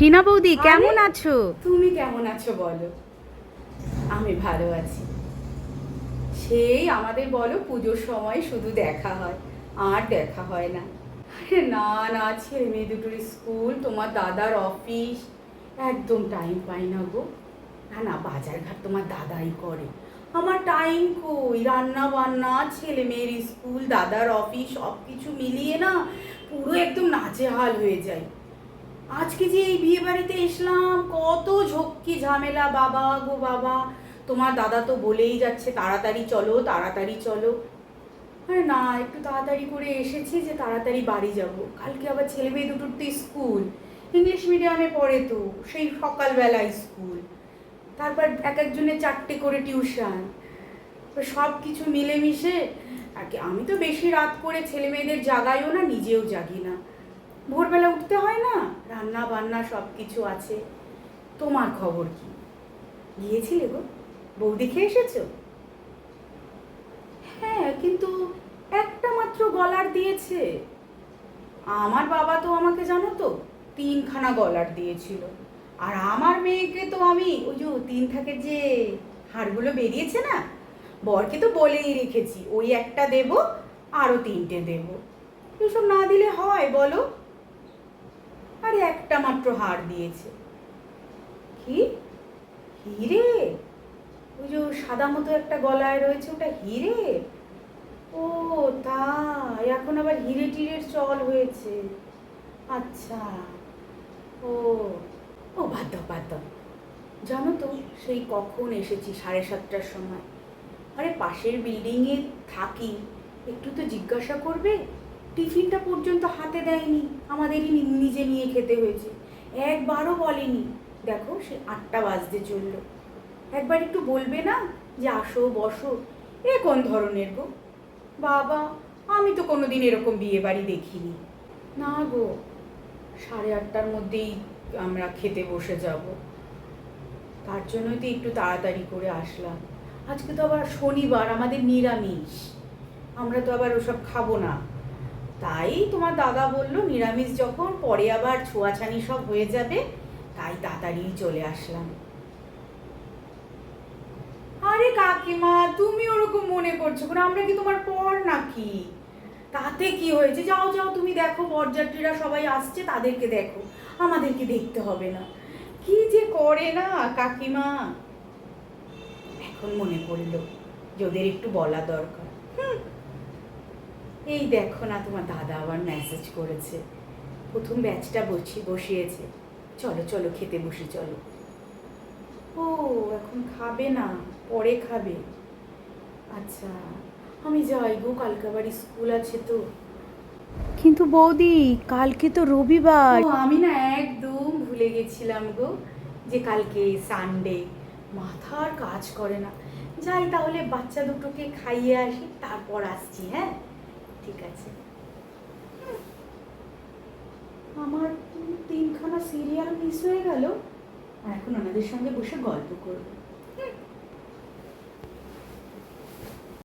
টিনা বৌদি কেমন আছো? তুমি কেমন আছো বলো? আমি ভালো আছি। সেই আমাদের বলো পুজোর সময় শুধু দেখা হয় আর দেখা হয় না। আরে না না ছেলে মেয়ে দুটোর স্কুল তোমার দাদার অফিস একদম টাইম পাই না গো। না না বাজার ঘাট তোমার দাদাই করে। আমার টাইম কই? রান্না বান্না ছেলে মেয়ের স্কুল দাদার অফিস সব কিছু মিলিয়ে না পুরো একদম নাচেহাল হয়ে যায়। আজকে যে এই বিয়ে বাড়িতে এসলাম, কত ঝক্কি ঝামেলা, বাবা গো বাবা। তোমার দাদা তো বলেই যাচ্ছে, তাড়াতাড়ি চলো তাড়াতাড়ি চলো। আরে না, একটু তাড়াতাড়ি করে এসেছি যে তাড়াতাড়ি বাড়ি যাব। কালকে আবার ছেলে মেয়ে দুটোর তো স্কুল। ইংলিশ মিডিয়ামে পড়ে তো, সেই সকালবেলা স্কুল। তারপর এক একজনের চারটে করে টিউশন। তো সব কিছু মিলেমিশে, আর কি, আমি তো বেশি রাত করে ছেলে মেয়েদের জাগাইও না, নিজেও জাগি না। ভোরবেলা উঠতে হয় না? রান্না বান্না সব কিছু আছে। তোমার খবর কি? গিয়েছিলে গো? বৌদি খেয়ে এসেছ? হ্যাঁ কিন্তু একটা মাত্র গলার দিয়েছে। আমার বাবা তো আমাকে জানো তো তিনখানা গলার দিয়েছিল। আর আমার মেয়েকে তো আমি ওই যে তিন থাকে যে হাড়গুলো বেরিয়েছে না, বরকে তো বলেই রেখেছি, ওই একটা দেব আরও তিনটে দেব। এসব না দিলে হয় বলো? আরে একটা মাত্র হার দিয়েছে। কি? হিরে ওই যে সাদা মতো একটা গলায় রয়েছে, ওটা হিরে ও তাই, এখন আবার হিরে টিরের চল হয়েছে। আচ্ছা। ও ও বাদ দাও, বাদ জানো তো, সেই কখন এসেছি সাড়ে সাতটার সময়। আরে পাশের বিল্ডিংয়ে থাকি, একটু তো জিজ্ঞাসা করবে? টিফিনটা পর্যন্ত হাতে দেয়নি, আমাদেরই নিজে নিয়ে খেতে হয়েছে। একবারও বলেনি। দেখো সে আটটা বাজতে চলল। একবার একটু বলবে না যে আসো, বসো। এ কোন ধরনের গো? বাবা, আমি তো কোনোদিন এরকম বিয়ে বাড়ি দেখিনি। না গো, সাড়ে আটটার মধ্যেই আমরা খেতে বসে যাব। তার জন্যই তো একটু তাড়াতাড়ি করে আসলাম। আজকে তো আবার শনিবার, আমাদের নিরামিষ। আমরা তো আবার ওসব খাব না। তাই তোমার দাদা বলল, নিরামিষ যখন, পরে আবার ছোঁয়াছানি সব হয়ে যাবে, তাই তাড়াতাড়ি চলে আসলাম। আরে কাকিমা, তুমি ওরকম মনে করছ কারণ আমরা কি তোমার পর নাকি? তাতে কি হয়েছে? যাও যাও, তুমি দেখো, বরযাত্রীরা সবাই আসছে, তাদেরকে দেখো। আমাদেরকে দেখতে হবে না। কি যে করে না, কাকিমা? এখন মনে পড়ল যে ওদের একটু বলা দরকার। হুম। এই দেখো না তোমার দাদা আবার মেসেজ করেছে। প্রথম ব্যাচটা বসি বসিয়েছে। চলো চলো খেতে বসি চলো। ও এখন খাবে না পরে খাবে। আচ্ছা আমি যাই গো কালকে আবার স্কুল আছে তো। কিন্তু বৌদি কালকে তো রবিবার। আমি না একদম ভুলে গেছিলাম গো যে কালকে সানডে মাথার কাজ করে না। যাই তাহলে বাচ্চা দুটোকে খাইয়ে আসি তারপর আসছি হ্যাঁ? ঠিক আছে। আমার তিনখানা সিরিয়াল মিস হয়ে গেল। এখন ওনাদের সঙ্গে বসে গল্প করব।